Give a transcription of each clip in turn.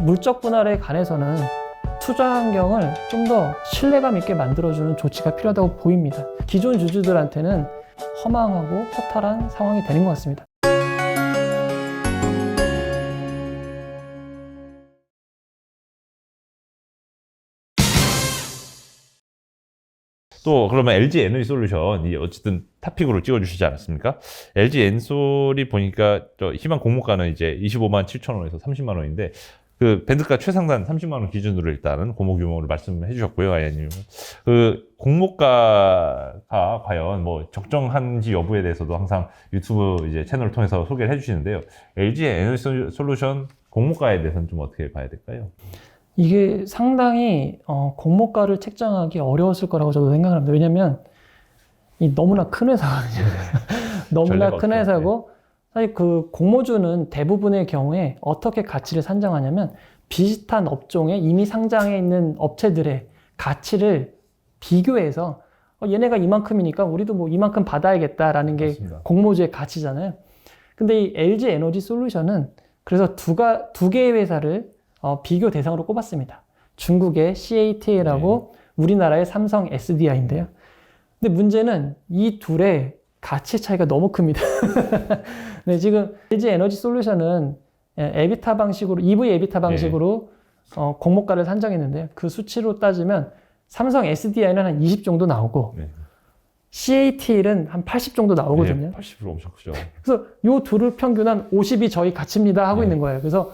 물적 분할에 관해서는 투자 환경을 좀 더 신뢰감 있게 만들어주는 조치가 필요하다고 보입니다. 기존 주주들한테는 허망하고 허탈한 상황이 되는 것 같습니다. 또 그러면 LG 에너지 솔루션이 어쨌든 탑픽으로 찍어주시지 않았습니까? LG 엔솔이 보니까 저 희망 공모가는 이제 25만 7천 원에서 30만 원인데 그 밴드가 최상단 30만 원 기준으로 일단은 공모 규모를 말씀해 주셨고요, 아야님. 그 공모가가 과연 뭐 적정한지 여부에 대해서도 항상 유튜브 이제 채널을 통해서 소개를 해주시는데요. LG 에너지 솔루션 공모가에 대해서는 좀 어떻게 봐야 될까요? 이게 상당히 어, 공모가를 책정하기 어려웠을 거라고 저도 생각을 합니다. 왜냐하면 이 너무나 큰 회사거든요. 너무나 전례가 큰 없죠. 회사고 사실 그 공모주는 대부분의 경우에 어떻게 가치를 산정하냐면 비슷한 업종에 이미 상장해 있는 업체들의 가치를 비교해서 어, 얘네가 이만큼이니까 우리도 뭐 이만큼 받아야겠다라는 게 맞습니다. 공모주의 가치잖아요. 근데 이 LG 에너지 솔루션은 그래서 두가 두 개의 회사를 어, 비교 대상으로 꼽았습니다. 중국의 CATL하고 우리나라의 삼성 SDI인데요. 근데 문제는 이 둘의 가치 차이가 너무 큽니다. 네, 지금 LG 에너지 솔루션은 예, 에비타 방식으로 EV 에비타 방식으로 어, 공모가를 산정했는데요. 그 수치로 따지면 삼성 SDI는 한 20 정도 나오고 네. CATL은 한 80 정도 나오거든요. 네, 80% 엄청 크죠. 그래서 요 둘을 평균한 50이 저희 가치입니다 하고 네. 있는 거예요. 그래서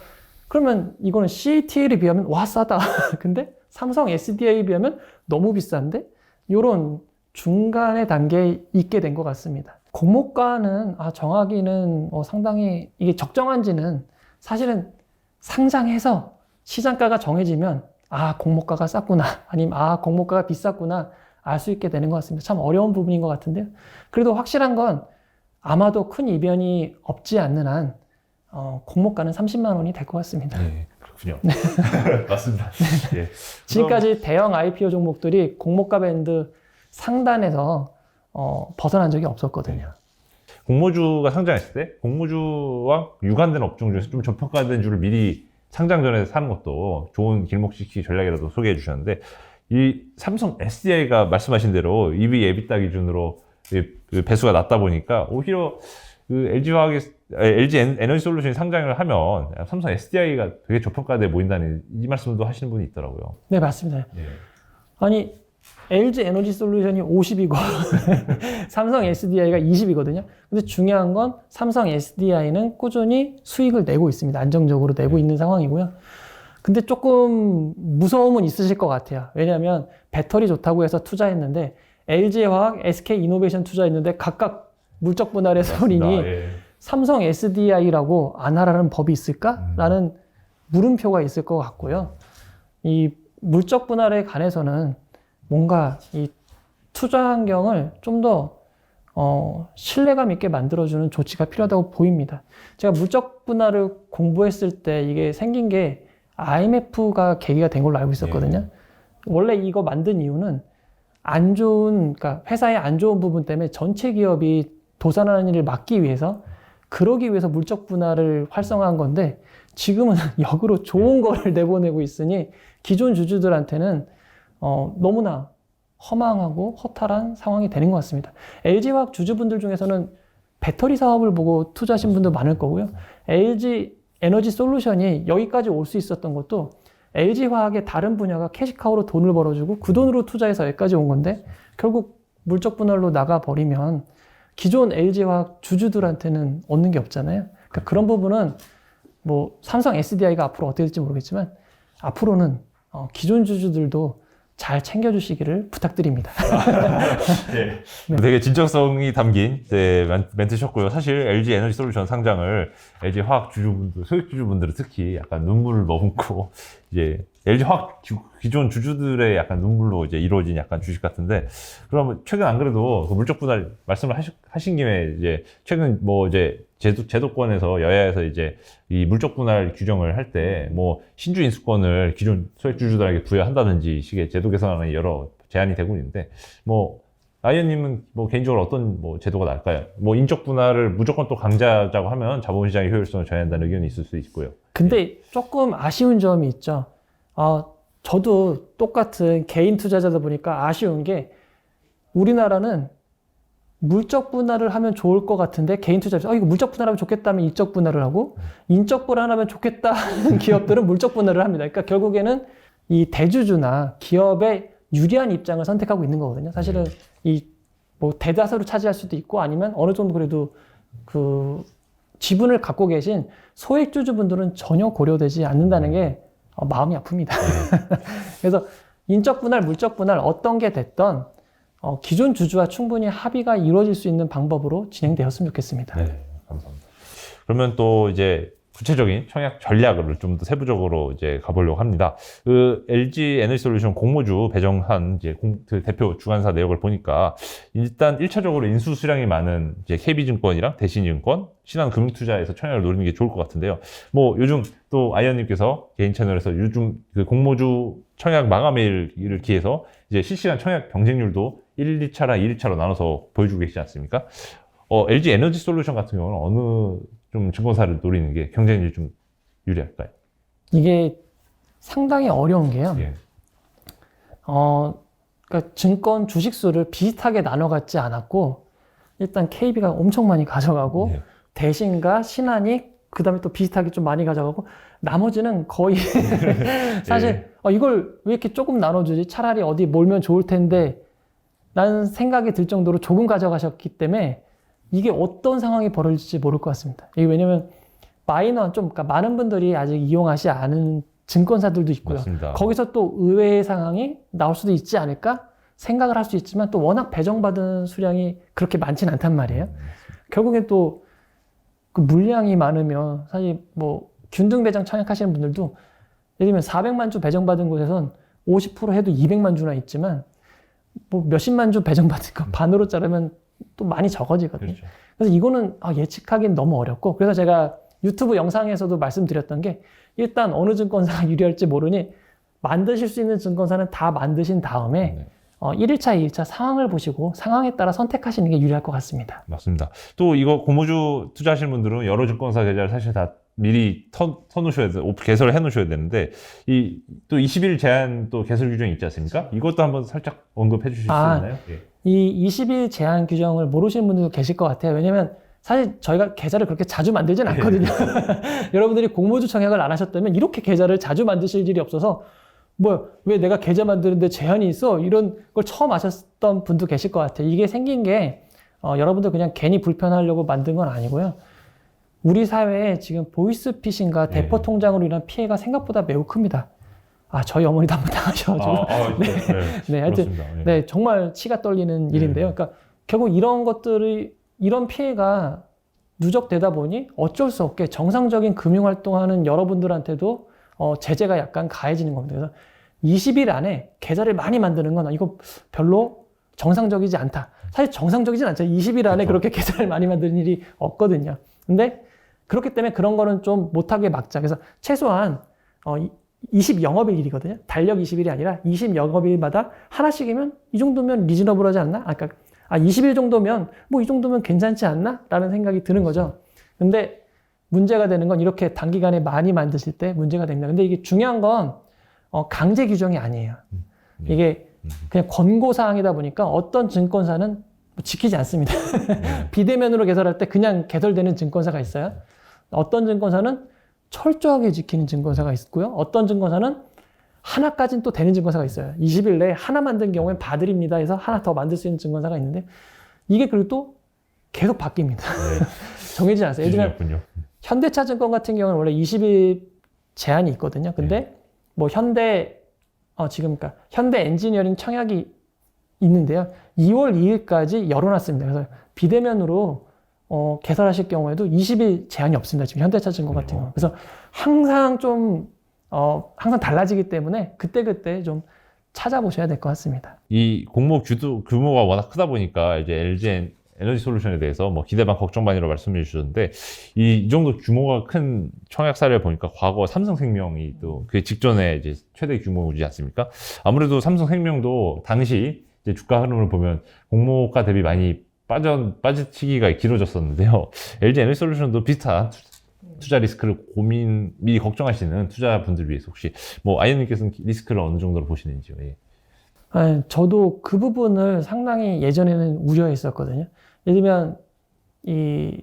그러면 이거는 CATL에 비하면 와 싸다. 근데 삼성 SDI에 비하면 너무 비싼데 요런 중간의 단계에 있게 된 것 같습니다. 공모가는 아, 정하기는 어, 상당히 이게 적정한지는 사실은 상장해서 시장가가 정해지면 아 공모가가 쌌구나 아니면 아 공모가가 비쌌구나 알 수 있게 되는 것 같습니다. 참 어려운 부분인 것 같은데요. 그래도 확실한 건 아마도 큰 이변이 없지 않는 한 어, 공모가는 30만 원이 될 것 같습니다. 네, 그렇군요. 맞습니다. 예. 지금까지 대형 IPO 종목들이 공모가 밴드 상단에서 어, 벗어난 적이 없었거든요. 공모주가 상장했을 때 공모주와 유관된 업종 중에서 좀 저평가된 주를 미리 상장 전에 사는 것도 좋은 길목지키 전략이라도 소개해 주셨는데 이 삼성 SDI가 말씀하신 대로 EV 에비타 기준으로 이- 그 배수가 낮다 보니까 오히려 그 LG화학의 LG 엔- 에너지 솔루션이 상장을 하면 삼성 SDI가 되게 저평가돼 보인다는 이 말씀도 하시는 분이 있더라고요. 네, 맞습니다. 예. 아니, LG 에너지 솔루션이 50이고 삼성 SDI가 20이거든요. 근데 중요한 건 삼성 SDI는 꾸준히 수익을 내고 있습니다. 안정적으로 내고 있는 상황이고요. 근데 조금 무서움은 있으실 것 같아요. 왜냐하면 배터리 좋다고 해서 투자했는데 LG화학, SK 이노베이션 투자했는데 각각 물적 분할의 손인이 예. 삼성 SDI라고 안 하라는 법이 있을까라는 물음표가 있을 것 같고요. 이 물적 분할에 관해서는 뭔가 이 투자 환경을 좀더 어, 신뢰감 있게 만들어주는 조치가 필요하다고 보입니다. 제가 물적 분할을 공부했을 때 이게 생긴 게 IMF가 계기가 된 걸로 알고 있었거든요. 원래 이거 만든 이유는 안 좋은, 그러니까 회사의 안 좋은 부분 때문에 전체 기업이 도산하는 일을 막기 위해서 그러기 위해서 물적 분할을 활성화한 건데 지금은 역으로 좋은 거를 내보내고 있으니 기존 주주들한테는 어, 너무나 허망하고 허탈한 상황이 되는 것 같습니다. LG화학 주주분들 중에서는 배터리 사업을 보고 투자하신 분도 많을 거고요. LG 에너지 솔루션이 여기까지 올 수 있었던 것도 LG화학의 다른 분야가 캐시카우로 돈을 벌어주고 그 돈으로 투자해서 여기까지 온 건데 결국 물적 분할로 나가 버리면 기존 LG화학 주주들한테는 얻는 게 없잖아요. 그러니까 그런 부분은 뭐 삼성 SDI가 앞으로 어떻게 될지 모르겠지만 앞으로는 어, 기존 주주들도 잘 챙겨주시기를 부탁드립니다. 네. 되게 진정성이 담긴 네, 멘- 멘트셨고요. 사실 LG 에너지 솔루션 상장을 LG 화학 주주분들, 소액 주주분들은 특히 약간 눈물을 머금고 이제 LG 화학 주- 기존 주주들의 약간 눈물로 이제 이루어진 약간 주식 같은데 그러면 최근 안 그래도 그 물적 분할 말씀을 하시, 하신 김에 이제 최근 뭐 이제 제도, 제도권에서 여야에서 이제 이 물적 분할 규정을 할 때 뭐 신주 인수권을 기존 소액 주주들에게 부여한다든지 식의 제도 개선안이 여러 제안이 되고 있는데 뭐 아이언님은 뭐 개인적으로 어떤 뭐 제도가 나을까요? 뭐 인적 분할을 무조건 또 강제하자고 하면 자본시장의 효율성을 저해한다는 의견이 있을 수도 있고요. 근데 조금 아쉬운 점이 있죠. 어, 저도 똑같은 개인 투자자다 보니까 아쉬운 게 우리나라는 물적 분할을 하면 좋을 것 같은데 개인 투자자 어 이거 물적 분할하면 좋겠다면 인적 분할을 하고 인적 분할하면 좋겠다 하는 기업들은 물적 분할을 합니다. 그러니까 결국에는 이 대주주나 기업의 유리한 입장을 선택하고 있는 거거든요. 사실은 이 뭐 대다수를 차지할 수도 있고 아니면 어느 정도 그래도 그 지분을 갖고 계신 소액 주주분들은 전혀 고려되지 않는다는 게 어, 마음이 아픕니다. 그래서 인적 분할, 물적 분할 어떤 게 됐던 어, 기존 주주와 충분히 합의가 이루어질 수 있는 방법으로 진행되었으면 좋겠습니다. 네, 감사합니다. 그러면 또 이제 구체적인 청약 전략을 좀 더 세부적으로 이제 가보려고 합니다. 그 LG 에너지 솔루션 공모주 배정한 이제 공- 그 대표 주관사 내역을 보니까 일단 1차적으로 인수 수량이 많은 이제 KB증권이랑 대신증권, 신한금융투자에서 청약을 노리는 게 좋을 것 같은데요. 뭐 요즘 또 아이언님께서 개인 채널에서 요즘 그 공모주 청약 마감일을 기해서 이제 실시간 청약 경쟁률도 1, 2차랑 2, 1차로 나눠서 보여주고 계시지 않습니까? 어, LG 에너지 솔루션 같은 경우는 어느 좀 증권사를 노리는 게 경쟁률이 좀 유리할까요? 이게 상당히 어려운 게요. 예. 어, 그러니까 증권 주식 수를 비슷하게 나눠 갖지 않았고 일단 KB가 엄청 많이 가져가고 예. 대신과 신한이 그 다음에 또 비슷하게 좀 많이 가져가고 나머지는 거의 사실 예. 어, 이걸 왜 이렇게 조금 나눠주지 차라리 어디 몰면 좋을 텐데 라는 생각이 들 정도로 조금 가져가셨기 때문에 이게 어떤 상황이 벌어질지 모를 것 같습니다. 이게 왜냐면 마이너 좀 그러니까 많은 분들이 아직 이용하지 않은 증권사들도 있고요. 맞습니다. 거기서 또 의외의 상황이 나올 수도 있지 않을까 생각을 할 수 있지만 또 워낙 배정받은 수량이 그렇게 많지는 않단 말이에요. 결국엔 또 그 물량이 많으면 사실 뭐 균등 배정 청약하시는 분들도 예를 들면 400만 주 배정받은 곳에선 50% 해도 200만 주나 있지만 뭐 몇십만 주 배정받은 거 반으로 자르면 또 많이 적어지거든요. 그렇죠. 그래서 이거는 아, 예측하기는 너무 어렵고 그래서 제가 유튜브 영상에서도 말씀드렸던 게 일단 어느 증권사가 유리할지 모르니 만드실 수 있는 증권사는 다 만드신 다음에 네. 어, 1일차, 2일차 상황을 보시고 상황에 따라 선택하시는 게 유리할 것 같습니다. 맞습니다. 또 이거 고무주 투자하시는 분들은 여러 증권사 계좌를 사실 다 미리 터, 터놓으셔야 돼, 개설을 해 놓으셔야 되는데, 이, 또 20일 제한 또 개설 규정이 있지 않습니까? 이것도 한번 살짝 언급해 주실 수 아, 있나요? 예. 이 20일 제한 규정을 모르시는 분들도 계실 것 같아요. 왜냐면 사실 저희가 계좌를 그렇게 자주 만들진 않거든요. 여러분들이 공모주 청약을 안 하셨다면 이렇게 계좌를 자주 만드실 일이 없어서 뭐 왜 내가 계좌 만드는데 제한이 있어 이런 걸 처음 아셨던 분도 계실 것 같아요. 이게 생긴 게 어, 여러분들 그냥 괜히 불편하려고 만든 건 아니고요. 우리 사회에 지금 보이스피싱과 네. 대포 통장으로 인한 피해가 생각보다 매우 큽니다. 아 저희 어머니도 한번 당하셔가지고 아, 아, 네. 네. 네, 하여튼 그렇습니다. 예. 네, 정말 치가 떨리는 네. 일인데요. 그러니까 결국 이런 것들이 이런 피해가 누적되다 보니 어쩔 수 없게 정상적인 금융 활동하는 여러분들한테도 어, 제재가 약간 가해지는 겁니다. 그래서 20일 안에 계좌를 많이 만드는 건 이거 별로 정상적이지 않다. 사실 정상적이진 않죠. 20일 안에 그렇죠. 그렇게 계좌를 많이 만드는 일이 없거든요. 근데 그렇기 때문에 그런 거는 좀 못하게 막자. 그래서 최소한 어, 20 영업일이거든요. 달력 20일이 아니라 20 영업일마다 하나씩이면 이 정도면 리즈너블하지 않나? 아, 그러니까 아 20일 정도면 뭐 이 정도면 괜찮지 않나? 라는 생각이 드는 거죠. 근데 문제가 되는 건 이렇게 단기간에 많이 만드실 때 문제가 됩니다. 근데 이게 중요한 건 어, 강제 규정이 아니에요. 네. 이게 음. 그냥 권고 사항이다 보니까 어떤 증권사는 뭐 지키지 않습니다. 네. 비대면으로 개설할 때 그냥 개설되는 증권사가 있어요. 어떤 증권사는 철저하게 지키는 증권사가 있고요. 어떤 증권사는 하나까지는 또 되는 증권사가 있어요. 20일 내에 하나 만든 경우엔 봐드립니다 해서 하나 더 만들 수 있는 증권사가 있는데 이게 그리고 또 계속 바뀝니다. 네. 정해지지 않았어요. 예를 들면 기준이었군요. 현대차 증권 같은 경우는 원래 20일 제한이 있거든요. 근데 네. 뭐 현대 어 지금 그러니까 현대 엔지니어링 청약이 있는데요. 2월 2일까지 열어놨습니다. 그래서 비대면으로 어, 개설하실 경우에도 20일 제한이 없습니다. 지금 현대차 증권 같은 경우. 그래서 항상 좀 어, 항상 달라지기 때문에 그때 그때 좀 찾아보셔야 될 것 같습니다. 이 공모 규도, 규모가 워낙 크다 보니까 이제 LG 에너지 솔루션에 대해서 뭐 기대 반 걱정 반이라고 말씀해 주셨는데 이, 이 정도 규모가 큰 청약 사례를 보니까 과거 삼성생명이 또 그 직전에 이제 최대 규모지 않습니까? 아무래도 삼성생명도 당시 이제 주가 흐름을 보면 공모가 대비 많이 빠져 빠지치기가 길어졌었는데요. LG 에너지 솔루션도 비슷한 투- 투자 리스크를 고민 미리 걱정하시는 투자분들 위해서 혹시 뭐 아이언님께서는 리스크를 어느 정도로 보시는지요? 예. 네, 저도 그 부분을 상당히 예전에는 우려했었거든요. 예를 들면 이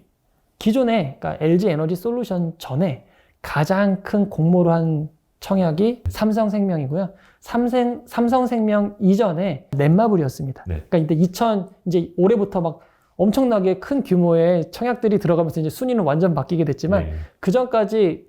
기존에 그러니까 LG 에너지 솔루션 전에 가장 큰 공모를 한 청약이 삼성생명이고요. 삼성 삼성생명 이전에 넷마블이었습니다. 네. 그러니까 이때 2000 이제 올해부터 막 엄청나게 큰 규모의 청약들이 들어가면서 이제 순위는 완전 바뀌게 됐지만 네. 그 전까지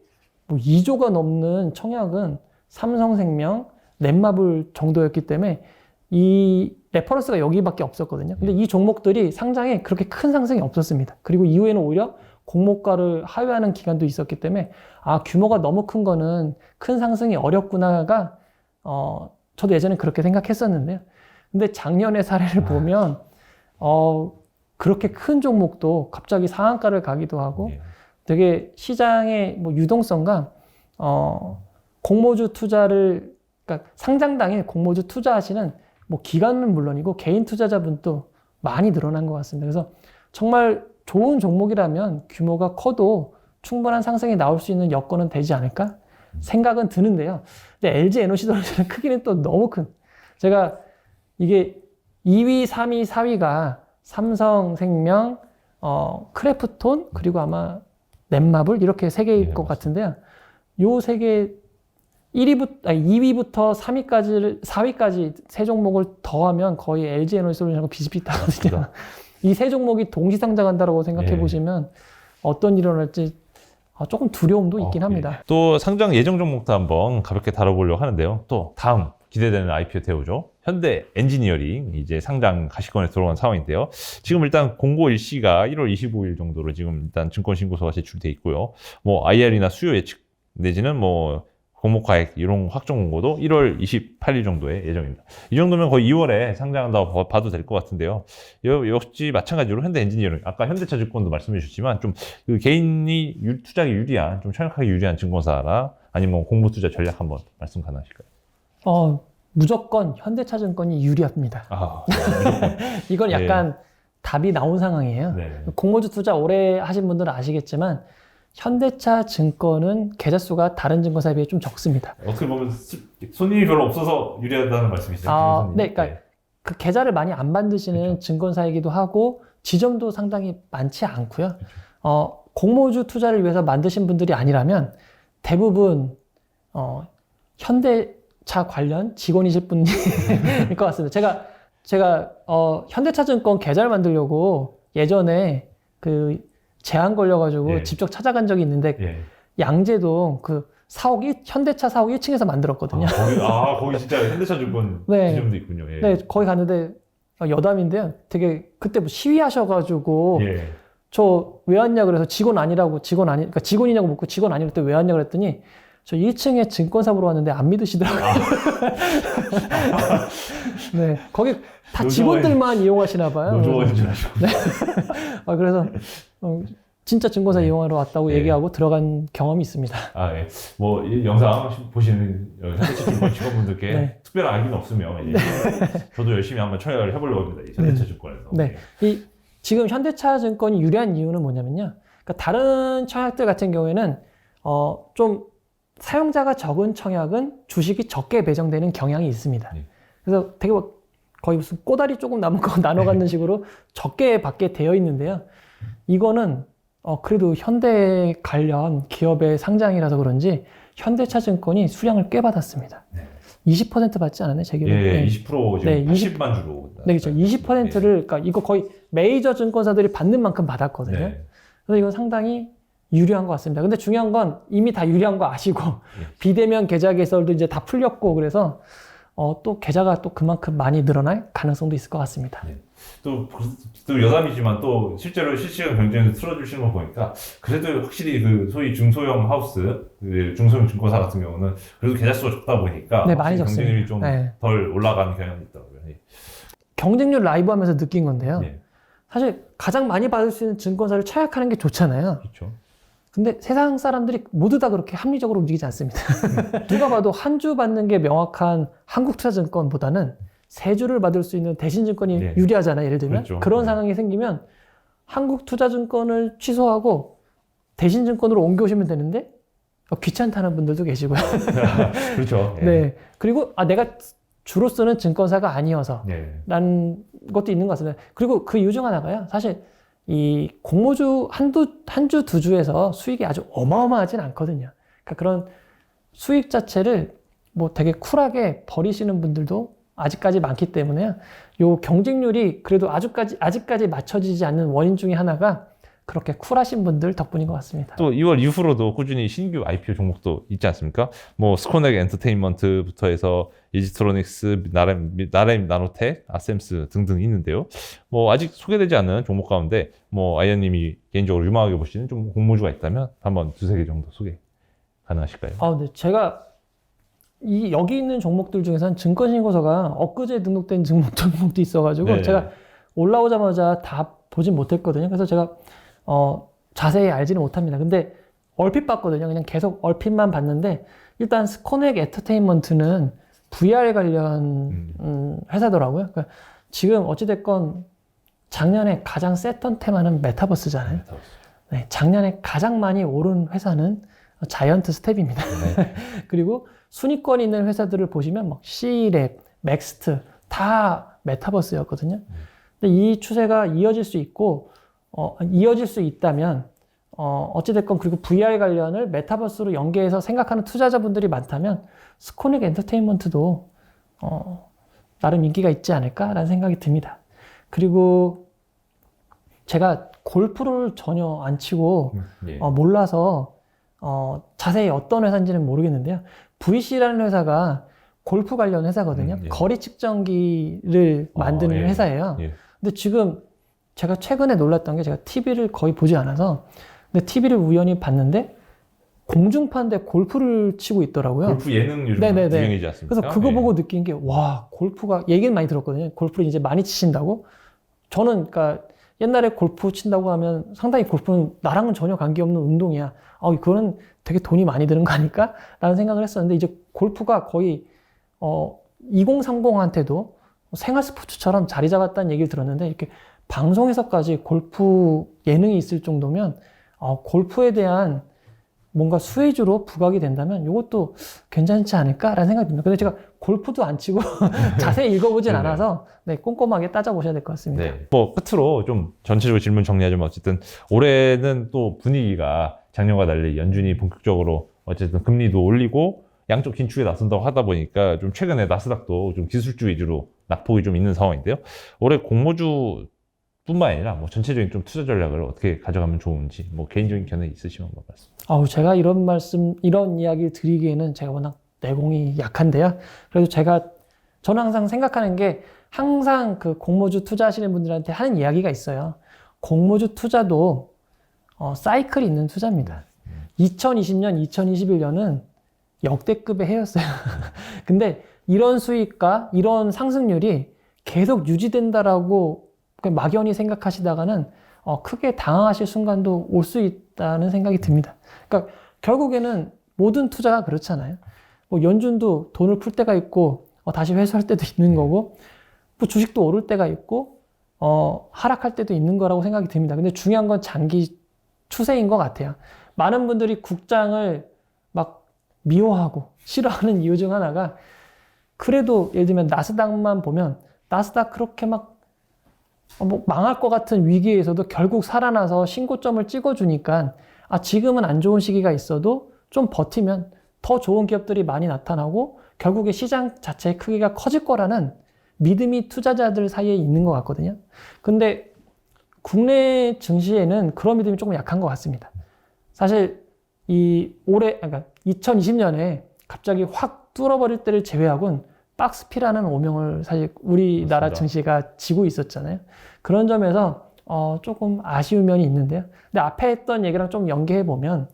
뭐 2조가 넘는 청약은 삼성생명, 넷마블 정도였기 때문에 이 레퍼런스가 여기밖에 없었거든요. 근데 이 종목들이 상장에 그렇게 큰 상승이 없었습니다. 그리고 이후에는 오히려 공모가를 하회하는 기간도 있었기 때문에 아 규모가 너무 큰 거는 큰 상승이 어렵구나가 어 저도 예전에 그렇게 생각했었는데요. 근데 작년의 사례를 보면 어 그렇게 큰 종목도 갑자기 상한가를 가기도 하고 예. 되게 시장의 뭐 유동성과 어 공모주 투자를 그러니까 상장 당일 공모주 투자하시는 뭐 기관은 물론이고 개인 투자자분도 많이 늘어난 것 같습니다. 그래서 정말 좋은 종목이라면 규모가 커도 충분한 상승이 나올 수 있는 여건은 되지 않을까 생각은 드는데요. 근데 LG 에너지솔루션의 크기는 또 너무 큰. 제가 이게 2위, 3위, 4위가 삼성생명, 어, 크래프톤 그리고 아마 넷마블 이렇게 세 개일 네, 것. 같은데요. 요 세 개 1위부터 아니 2위부터 3위까지를 4위까지 세 종목을 더하면 거의 LG 에너지 솔루션하고 비슷비슷하거든요. 이 세 종목이 동시 상장한다고 생각해 예. 보시면 어떤 일이 일어날지 아, 조금 두려움도 있긴 어, 합니다. 예. 또 상장 예정 종목도 한번 가볍게 다뤄보려고 하는데요. 또 다음 기대되는 IPO 대우죠. 현대 엔지니어링 이제 상장 가시권에 들어간 상황인데요. 지금 일단 공고 일시가 1월 25일 정도로 지금 일단 증권 신고서가 제출돼 있고요. 뭐 IR이나 수요 예측 내지는 뭐 공모가액 이런 확정 공고도 1월 28일 정도의 예정입니다. 이 정도면 거의 2월에 상장한다고 봐- 봐도 될 것 같은데요. 여- 역시 마찬가지로 현대 엔지니어링 아까 현대차 증권도 말씀해 주셨지만 좀 그 개인이 유- 투자에 유리한 좀 청약하기 유리한 증권사나 아니면 공모 투자 전략 한번 말씀 가능하실까요? 어, 무조건 현대차 증권이 유리합니다. 아, 이건 예. 약간 답이 나온 상황이에요. 네. 공모주 투자 오래 하신 분들은 아시겠지만 현대차 증권은 계좌 수가 다른 증권사에 비해 좀 적습니다. 어떻게 보면 수- 손님이 별로 없어서 유리하다는 말씀이시죠? 아, 김? 네, 그러니까 그 계좌를 많이 안 만드시는 그렇죠. 증권사이기도 하고 지점도 상당히 많지 않고요. 어, 공모주 투자를 위해서 만드신 분들이 아니라면 대부분 어, 현대차 관련 직원이실 분일 것 같습니다. 제가 제가 어, 현대차증권 계좌를 만들려고 예전에 그 제한 걸려가지고 예. 직접 찾아간 적이 있는데 예. 양재동 그 사옥 일- 현대차 사옥 1층에서 만들었거든요. 아, 거기, 아, 거기 진짜 현대차증권 네. 지점도 있군요. 예. 네, 거기 갔는데 어, 여담인데요. 되게 그때 뭐 시위하셔가지고 예. 저왜 왔냐 그래서 직원 아니라고 직원 아니 그러니까 직원이냐고 묻고 직원 때왜 왔냐 그랬더니 저 1층에 증권사 보러 왔는데 안 믿으시더라고요. 네, 거기 다 노조원- 직원들만 이용하시나 봐요. 노조원 줄 아시고. 아, 그래서 어, 진짜 증권사 네. 이용하러 왔다고 네. 얘기하고 들어간 경험이 있습니다. 아, 예. 뭐, 이 영상 보시는 현대차 증권 직원분들께 네. 특별한 알기는 없으면, 예. 저도 열심히 한번 청약을 해보려고 합니다. 이 현대차 증권에서. 네. 이 지금 현대차 증권이 유리한 이유는 뭐냐면요. 그러니까 다른 청약들 같은 경우에는 어, 좀 사용자가 적은 청약은 주식이 적게 배정되는 경향이 있습니다. 네. 그래서 되게 뭐 거의 무슨 꼬다리 조금 남은 거 나눠 네. 갖는 식으로 적게 받게 되어 있는데요. 이거는 어, 그래도 현대 관련 기업의 상장이라서 그런지 현대차 증권이 수량을 꽤 받았습니다. 네. 20% 받지 않았나요? 제 기록에? 예, 네. 20% 지금 네, 20 80만 주로. 네, 그렇죠. 20%를 그러니까 이거 거의 메이저 증권사들이 받는 만큼 받았거든요. 네. 그래서 이건 상당히 유리한 것 같습니다. 근데 중요한 건 이미 다 유리한 거 아시고 예. 비대면 계좌 개설도 이제 다 풀렸고 그래서 어, 또 계좌가 또 그만큼 많이 늘어날 가능성도 있을 것 같습니다. 또, 또 여담이지만 또 실제로 실시간 경쟁에서 틀어주시는 거 보니까 그래도 확실히 그 소위 중소형 하우스, 그 중소형 증권사 같은 경우는 그래도 계좌 수가 적다 보니까 네, 많이 경쟁률이 적습니다. 네. 좀덜 올라가는 경향이 있더라고요. 예. 경쟁률 라이브 하면서 느낀 건데요. 네, 사실 가장 많이 받을 수 있는 증권사를 청약하는 게 좋잖아요. 그렇죠. 근데 세상 사람들이 모두 다 그렇게 합리적으로 움직이지 않습니다. 누가 봐도 한 주 받는 게 명확한 한국투자증권보다는 세 주를 받을 수 있는 대신증권이 네. 유리하잖아요. 예를 들면 그렇죠. 그런 네. 상황이 생기면 한국투자증권을 취소하고 대신증권으로 옮겨오시면 되는데 어, 귀찮다는 분들도 계시고요. 그렇죠. 예. 네. 그리고 아 내가 주로 쓰는 증권사가 아니어서 네. 라는 것도 있는 것 같습니다. 그리고 그 이유 중 하나가요. 사실 이 공모주 한두 한 주 두 주에서 수익이 아주 어마어마하진 않거든요. 그러니까 그런 수익 자체를 뭐 되게 쿨하게 버리시는 분들도 아직까지 많기 때문에요. 요 경쟁률이 그래도 아직까지 아직까지 맞춰지지 않는 원인 중에 하나가 그렇게 쿨하신 분들 덕분인 것 같습니다. 또 2월 이후로도 꾸준히 신규 IPO 종목도 있지 않습니까? 뭐 스코넥 엔터테인먼트부터 해서 이지트로닉스, 나렘, 나렘 나노텍, 아셈스 등등 있는데요. 뭐 아직 소개되지 않은 종목 가운데 뭐 아이언님이 개인적으로 유망하게 보시는 좀 공모주가 있다면 한번 두세 개 정도 소개 가능하실까요? 아, 근데 제가 이 여기 있는 종목들 중에서는 증권신고서가 엊그제 등록된 증목 종목도 있어가지고 네. 제가 올라오자마자 다 보진 못했거든요. 그래서 제가 어, 자세히 알지는 못합니다. 근데 얼핏 봤거든요. 그냥 계속 얼핏만 봤는데 일단 스코넥 엔터테인먼트는 VR 관련 음. 음, 회사더라고요. 그러니까 지금 어찌됐건 작년에 가장 셌던 테마는 메타버스잖아요. 네, 작년에 가장 많이 오른 회사는 자이언트 스텝입니다. 네. 그리고 순위권 있는 회사들을 보시면 막 C랩, 맥스트 다 메타버스였거든요. 근데 이 추세가 이어질 수 있고 어, 이어질 수 있다면 어, 어찌됐건 그리고 VR 관련을 메타버스로 연계해서 생각하는 투자자분들이 많다면 스코닉 엔터테인먼트도 어, 나름 인기가 있지 않을까라는 생각이 듭니다. 그리고 제가 골프를 전혀 안 치고 예. 어, 몰라서 어, 자세히 어떤 회사인지는 모르겠는데요. VC라는 회사가 골프 관련 회사거든요. 음, 예. 거리 측정기를 어, 만드는 예, 회사예요. 예. 근데 지금 제가 최근에 놀랐던 게 제가 TV를 거의 보지 않아서 근데 TV를 우연히 봤는데 공중파인데 골프를 치고 있더라고요. 골프 예능 요즘 네네네. 유행이지 않습니까? 그래서 그거 예. 보고 느낀 게 와 골프가 얘기는 많이 들었거든요. 골프를 이제 많이 치신다고. 저는 그러니까 옛날에 골프 친다고 하면 상당히 골프는 나랑은 전혀 관계없는 운동이야. 아 그거는 되게 돈이 많이 드는 거 아닐까?라는 생각을 했었는데 이제 골프가 거의 어 2030한테도 생활 스포츠처럼 자리 잡았다는 얘기를 들었는데 이렇게 방송에서까지 골프 예능이 있을 정도면 어, 골프에 대한 뭔가 수혜주로 부각이 된다면 이것도 괜찮지 않을까라는 생각이 듭니다. 근데 제가 골프도 안 치고 자세히 읽어보진. 않아서 네, 꼼꼼하게 따져보셔야 될 것 같습니다. 네. 뭐 끝으로 좀 전체적으로 질문 정리하자면 어쨌든 올해는 또 분위기가 작년과 달리 연준이 본격적으로 어쨌든 금리도 올리고 양쪽 긴축에 나선다고 하다 보니까 좀 최근에 나스닥도 좀 기술주 위주로 낙폭이 좀 있는 상황인데요. 올해 공모주 뿐만 아니라 뭐 전체적인 좀 투자 전략을 어떻게 가져가면 좋은지 뭐 개인적인 견해 있으시면 말씀. 아우 제가 이런 말씀 이런 이야기를 드리기에는 제가 워낙 내공이 약한데요. 그래도 제가 저는 항상 생각하는 게 항상 그 공모주 투자하시는 분들한테 하는 이야기가 있어요. 공모주 투자도 어, 사이클이 있는 투자입니다. 2020년, 2021년은 역대급의 해였어요. 근데 이런 수익과 이런 상승률이 계속 유지된다라고 막연히 생각하시다가는 어, 크게 당황하실 순간도 올 수 있다는 생각이 듭니다. 그러니까 결국에는 모든 투자가 그렇잖아요. 뭐 연준도 돈을 풀 때가 있고 어, 다시 회수할 때도 있는 거고 뭐 주식도 오를 때가 있고 어, 하락할 때도 있는 거라고 생각이 듭니다. 근데 중요한 건 장기 추세인 것 같아요. 많은 분들이 국장을 막 미워하고 싫어하는 이유 중 하나가 그래도 예를 들면 나스닥만 보면 나스닥 그렇게 막 어, 뭐 망할 것 같은 위기에서도 결국 살아나서 신고점을 찍어주니까 아 지금은 안 좋은 시기가 있어도 좀 버티면 더 좋은 기업들이 많이 나타나고 결국에 시장 자체의 크기가 커질 거라는 믿음이 투자자들 사이에 있는 것 같거든요. 근데 국내 증시에는 그런 믿음이 조금 약한 것 같습니다. 사실 이 올해 그러니까 2020년에 갑자기 확 뚫어버릴 때를 제외하고는 박스피라는 오명을 사실 우리나라 맞습니다. 증시가 지고 있었잖아요. 그런 점에서 어, 조금 아쉬운 면이 있는데요. 근데 앞에 했던 얘기랑 좀 연계해 보면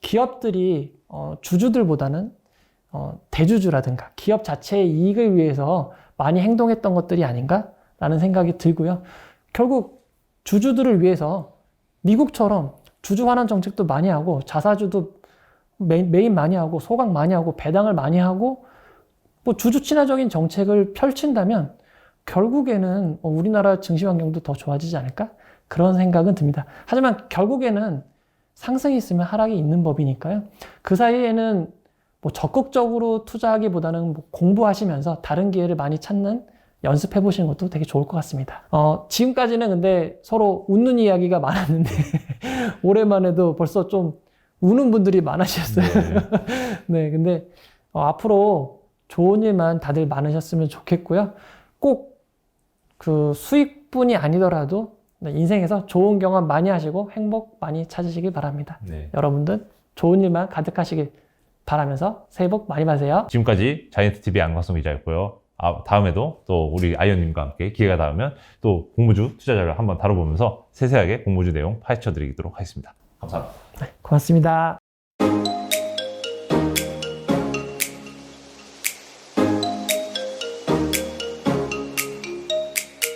기업들이 어, 주주들보다는 어, 대주주라든가 기업 자체의 이익을 위해서 많이 행동했던 것들이 아닌가라는 생각이 들고요. 결국 주주들을 위해서 미국처럼 주주 환원 정책도 많이 하고 자사주도 메인, 메인 많이 하고 소각 많이 하고 배당을 많이 하고 뭐뭐 주주 친화적인 정책을 펼친다면 결국에는 뭐 우리나라 증시 환경도 더 좋아지지 않을까? 그런 생각은 듭니다. 하지만 결국에는 상승이 있으면 하락이 있는 법이니까요. 그 사이에는 뭐 적극적으로 투자하기보다는 뭐 공부하시면서 다른 기회를 많이 찾는 연습해 보시는 것도 되게 좋을 것 같습니다. 어, 지금까지는 근데 서로 웃는 이야기가 많았는데 오랜만에도 벌써 좀 우는 분들이 많으셨어요. 네, 근데 어, 앞으로 좋은 일만 다들 많으셨으면 좋겠고요. 꼭 그 수익뿐이 아니더라도 네, 인생에서 좋은 경험 많이 하시고 행복 많이 찾으시길 바랍니다. 네. 여러분들 좋은 일만 가득하시길 바라면서 새해 복 많이 받으세요. 지금까지 자이언트 TV 안광성 기자였고요. 아, 다음에도 또 우리 아이언님과 함께 기회가 닿으면 또 공무주 투자자를 한번 다뤄보면서 세세하게 공무주 내용 파헤쳐 드리도록 하겠습니다. 감사합니다. 고맙습니다.